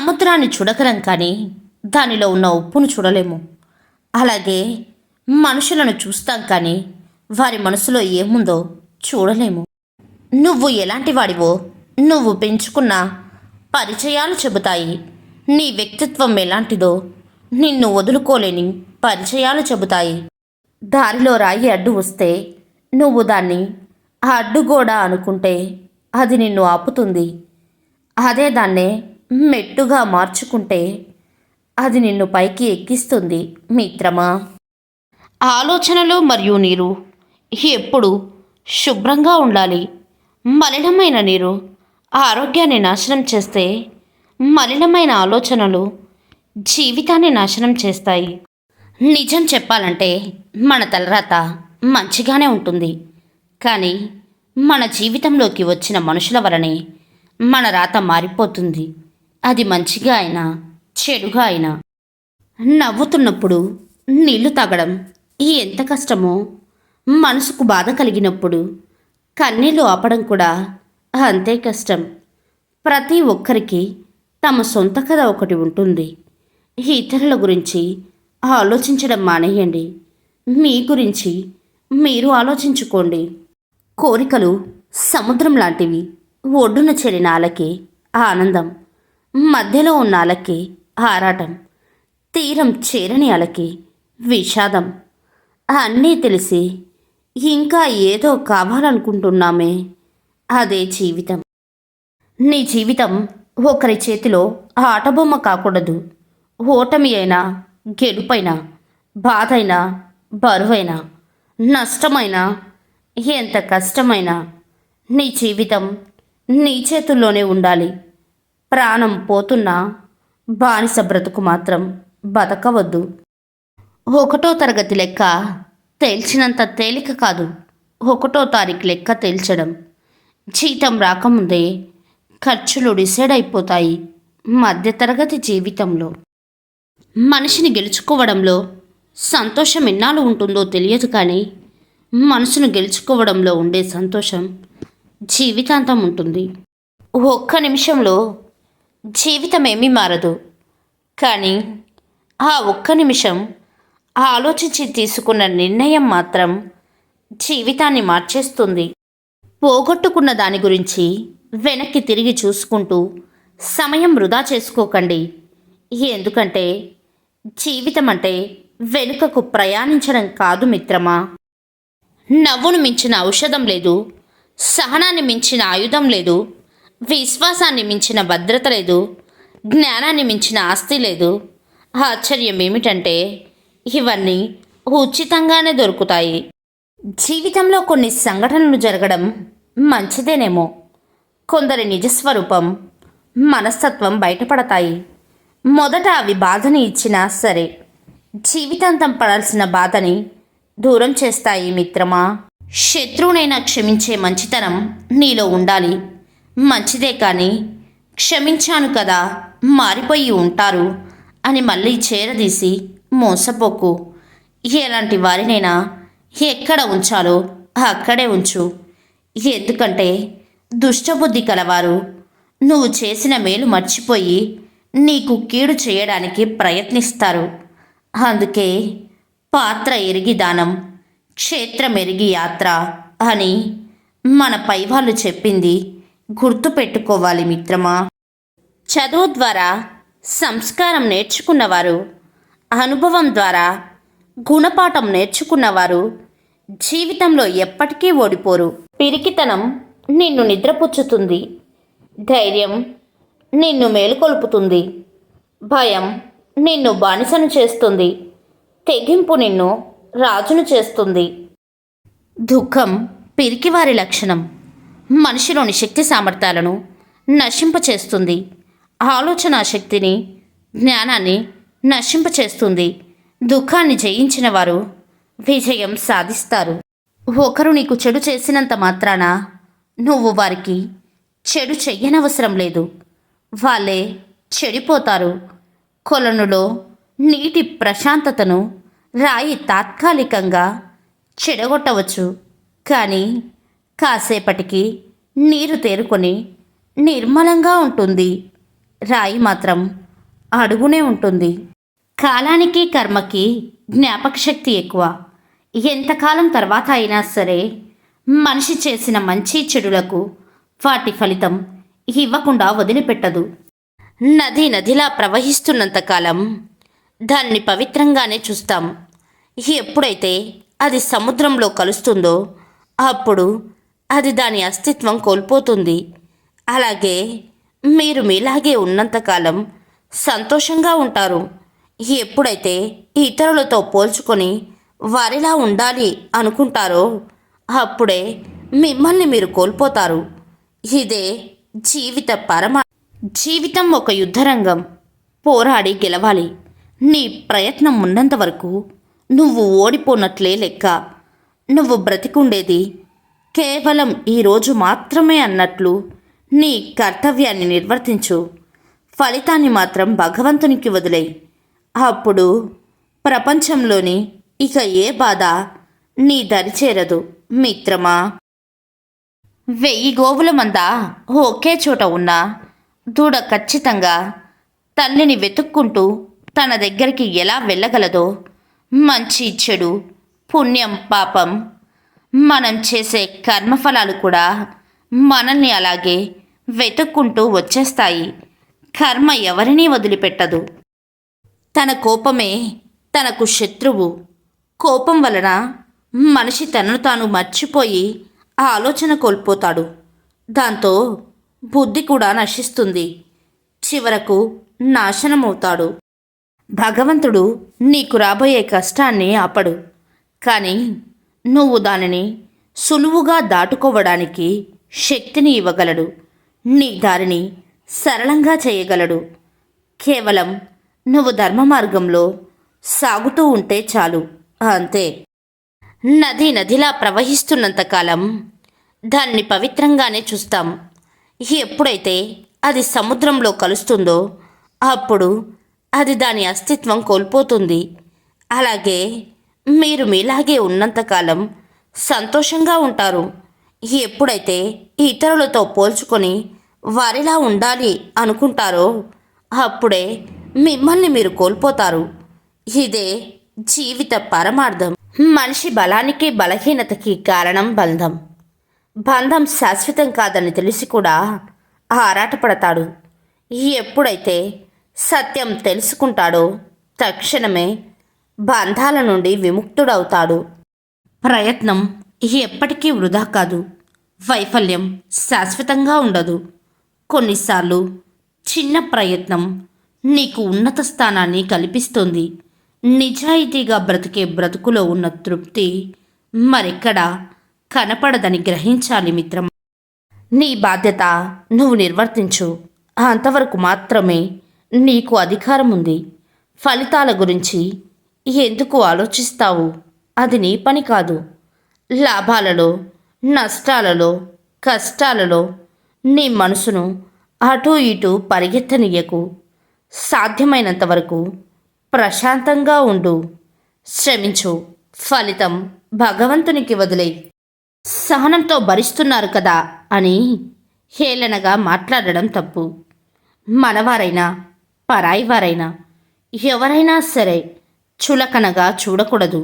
సముద్రాన్ని చూడగలం కానీ దానిలో ఉన్న ఉప్పును చూడలేము. అలాగే మనుషులను చూస్తాం కానీ వారి మనసులో ఏముందో చూడలేము. నువ్వు ఎలాంటి వాడివో నువ్వు పెంచుకున్న పరిచయాలు చెబుతాయి. నీ వ్యక్తిత్వం ఎలాంటిదో నిన్ను వదులుకోలేని పరిచయాలు చెబుతాయి. దారిలో రాయి అడ్డు వస్తే నువ్వు దాన్ని ఆ అడ్డుగోడ అనుకుంటే అది నిన్ను ఆపుతుంది. అదే దాన్నే మెట్టుగా మార్చుకుంటే అది నిన్ను పైకి ఎక్కిస్తుంది మిత్రమా. ఆలోచనలు మరియు నీరు ఎప్పుడు శుభ్రంగా ఉండాలి. మలినమైన నీరు ఆరోగ్యాన్ని నాశనం చేస్తే మలినమైన ఆలోచనలు జీవితాన్ని నాశనం చేస్తాయి. నిజం చెప్పాలంటే మన తలరాత మంచిగానే ఉంటుంది. కానీ మన జీవితంలోకి వచ్చిన మనుషుల వలనే మన రాత మారిపోతుంది. అది మంచిగా అయినా చెడుగా అయినా. నవ్వుతున్నప్పుడు నీళ్ళు తాగడం ఎంత కష్టమో. మనసుకు బాధ కలిగినప్పుడు కన్నీళ్ళు ఆపడం కూడా అంతే కష్టం. ప్రతి ఒక్కరికి తమ సొంత కథ ఒకటి ఉంటుంది. ఇతరుల గురించి ఆలోచించడం మానేయండి. మీ గురించి మీరు ఆలోచించుకోండి. కోరికలు సముద్రం లాంటివి ఒడ్డున చేరిన ఆనందం. మధ్యలో ఉన్న అలకి ఆరాటం తీరం చేరని అలకి విషాదం. అన్నీ తెలిసి ఇంకా ఏదో కావాలనుకుంటున్నామే అదే జీవితం. నీ జీవితం ఒకరి చేతిలో ఆటబొమ్మ కాకూడదు. ఓటమి అయినా గెలుపైనా బాధైనా బరువైనా నష్టమైనా ఎంత కష్టమైనా నీ జీవితం నీ చేతుల్లోనే ఉండాలి. ప్రాణం పోతున్నా బానిస బ్రతుకు మాత్రం బతకవద్దు. ఒకటో తరగతి లెక్క తేల్చినంత తేలిక కాదు. ఒకటో తారీఖు లెక్క తేల్చడం. జీతం రాకముందే ఖర్చులు డిసైడ్ అయిపోతాయి మధ్యతరగతి జీవితంలో. మనిషిని గెలుచుకోవడంలో సంతోషం ఎన్నాళ్ళు ఉంటుందో తెలియదు కానీ మనసును గెలుచుకోవడంలో ఉండే సంతోషం జీవితాంతం ఉంటుంది. ఒక్క నిమిషంలో జీవితం ఏమీ మారదు. కానీ ఆ ఒక్క నిమిషం ఆలోచించి తీసుకున్న నిర్ణయం మాత్రం జీవితాన్ని మార్చేస్తుంది. పోగొట్టుకున్న దాని గురించి వెనక్కి తిరిగి చూసుకుంటూ సమయం వృధా చేసుకోకండి. ఎందుకంటే జీవితం అంటే వెనుకకు ప్రయాణించడం కాదు మిత్రమా. నవ్వును మించిన ఔషధం లేదు. సహనాన్ని మించిన ఆయుధం లేదు. విశ్వాసాన్ని మించిన భద్రత లేదు జ్ఞానాన్ని మించిన ఆస్తి లేదు. ఆశ్చర్యం ఏమిటంటే ఇవన్నీ ఉచితంగానే దొరుకుతాయి. జీవితంలో కొన్ని సంఘటనలు జరగడం మంచిదేనేమో. కొందరి నిజస్వరూపం మనస్తత్వం బయటపడతాయి. మొదట అవి బాధని ఇచ్చినా సరే జీవితాంతం పడాల్సిన బాధని దూరం చేస్తాయి మిత్రమా? శత్రువునైనా క్షమించే మంచితనం నీలో ఉండాలి. మంచిదే కానీ క్షమించాను కదా మారిపోయి ఉంటారు అని మళ్ళీ చేరదీసి మోసపోకు. ఎలాంటి వారినైనా ఎక్కడ ఉంచాలో అక్కడే ఉంచు. ఎందుకంటే దుష్టబుద్ధి కలవారు నువ్వు చేసిన మేలు మర్చిపోయి నీకు కీడు చేయడానికి ప్రయత్నిస్తారు. అందుకే పాత్ర ఎరిగి దానం క్షేత్రం ఎరిగి యాత్ర అని మన పైవాళ్ళు చెప్పింది గుర్తుపెట్టుకోవాలి మిత్రమా? చదువు ద్వారా సంస్కారం నేర్చుకున్నవారు అనుభవం ద్వారా గుణపాఠం నేర్చుకున్నవారు జీవితంలో ఎప్పటికీ ఓడిపోరు. పిరికితనం నిన్ను నిద్రపుచ్చుతుంది. ధైర్యం నిన్ను మేలుకొల్పుతుంది. భయం నిన్ను బానిసను చేస్తుంది. తెగింపు నిన్ను రాజును చేస్తుంది. దుఃఖం పిరికివారి లక్షణం. మనిషిలోని శక్తి సామర్థ్యాలను నశింపచేస్తుంది. ఆలోచన శక్తిని జ్ఞానాన్ని నశింపచేస్తుంది. దుఃఖాన్ని జయించిన వారు విజయం సాధిస్తారు. ఒకరు నీకు చెడు చేసినంత మాత్రాన నువ్వు వారికి చెడు చెయ్యనవసరం లేదు. వాళ్ళే చెడిపోతారు. కొలనులో నీటి ప్రశాంతతను రాయి తాత్కాలికంగా చెడగొట్టవచ్చు. కానీ కాసేపటికి నీరు తేరుకొని నిర్మలంగా ఉంటుంది. రాయి మాత్రం అడుగునే ఉంటుంది. కాలానికి కర్మకి జ్ఞాపక శక్తి ఎక్కువ. ఎంతకాలం తర్వాత అయినా సరే మనిషి చేసిన మంచి చెడులకు వాటి ఫలితం ఇవ్వకుండా వదిలిపెట్టదు. నది నదిలా ప్రవహిస్తున్నంత కాలం దాన్ని పవిత్రంగానే చూస్తాం. ఎప్పుడైతే అది సముద్రంలో కలుస్తుందో అప్పుడు అది దాని అస్తిత్వం కోల్పోతుంది. అలాగే మీరు మీలాగే ఉన్నంతకాలం సంతోషంగా ఉంటారు. ఎప్పుడైతే ఇతరులతో పోల్చుకొని వారిలా ఉండాలి అనుకుంటారో అప్పుడే మిమ్మల్ని మీరు కోల్పోతారు. ఇదే జీవిత పరమ జీవితం ఒక యుద్ధరంగం. పోరాడి గెలవాలి. నీ ప్రయత్నం ఉన్నంత వరకు నువ్వు ఓడిపోనట్లే లెక్క. నువ్వు బ్రతికుండేది కేవలం ఈరోజు మాత్రమే అన్నట్లు నీ కర్తవ్యాన్ని నిర్వర్తించు. ఫలితాన్ని మాత్రం భగవంతునికి వదిలేయి. అప్పుడు ప్రపంచంలోని ఇక ఏ బాధ నీ దరిచేరదు మిత్రమా? వెయ్యి గోవుల మంద ఒకే చోట ఉన్నా దూడ ఖచ్చితంగా తల్లిని వెతుక్కుంటూ తన దగ్గరికి ఎలా వెళ్ళగలదో మంచి చెడు పుణ్యం పాపం మనం చేసే కర్మఫలాలు కూడా మనల్ని అలాగే వెతుక్కుంటూ వచ్చేస్తాయి. కర్మ ఎవరినీ వదిలిపెట్టదు. తన కోపమే తనకు శత్రువు. కోపం వలన మనిషి తనను తాను మర్చిపోయి ఆ ఆలోచన కోల్పోతాడు. దాంతో బుద్ధి కూడా నశిస్తుంది. చివరకు నాశనమవుతాడు. భగవంతుడు నీకు రాబోయే కష్టాన్ని ఆపడు. కానీ నువ్వు దానిని సులువుగా దాటుకోవడానికి శక్తిని ఇవ్వగలడు. నీ దారిని సరళంగా చేయగలడు. కేవలం నువ్వు ధర్మ మార్గంలో సాగుతూ ఉంటే చాలు. అంతే. నది నదిలా ప్రవహిస్తున్నంతకాలం దాన్ని పవిత్రంగానే చూస్తాం. ఎప్పుడైతే అది సముద్రంలో కలుస్తుందో అప్పుడు అది దాని అస్తిత్వం కోల్పోతుంది. అలాగే మీరు మీలాగే ఉన్నంతకాలం సంతోషంగా ఉంటారు. ఎప్పుడైతే ఇతరులతో పోల్చుకొని వారిలా ఉండాలి అనుకుంటారో అప్పుడే మిమ్మల్ని మీరు కోల్పోతారు. ఇదే జీవిత పరమార్థం. మనిషి బలానికి బలహీనతకి కారణం బంధం. బంధం శాశ్వతం కాదని తెలిసి కూడా ఆరాటపడతాడు. ఎప్పుడైతే సత్యం తెలుసుకుంటాడో తక్షణమే బంధాల నుండి విముక్తుడవుతాడు. ప్రయత్నం ఎప్పటికీ వృధా కాదు. వైఫల్యం శాశ్వతంగా ఉండదు. కొన్నిసార్లు చిన్న ప్రయత్నం నీకు ఉన్నత స్థానాన్ని కల్పిస్తుంది. నిజాయితీగా బ్రతికే బ్రతుకులో ఉన్న తృప్తి మరెక్కడా కనపడదని గ్రహించాలి మిత్రం. నీ బాధ్యత నువ్వు నిర్వర్తించు. అంతవరకు మాత్రమే నీకు అధికారం ఉంది ఫలితాల గురించి ఎందుకు ఆలోచిస్తావు? అది నీ పని కాదు. లాభాలలో నష్టాలలో కష్టాలలో నీ మనసును అటూ ఇటూ పరిగెత్తనీయకు సాధ్యమైనంత వరకు ప్రశాంతంగా ఉండు. శ్రమించు. ఫలితం భగవంతునికి వదిలే. సహనంతో భరిస్తున్నారు కదా అని హేళనగా మాట్లాడడం తప్పు. మనవారైనా పరాయివారైనా ఎవరైనా సరే చులకనగా చూడకూడదు.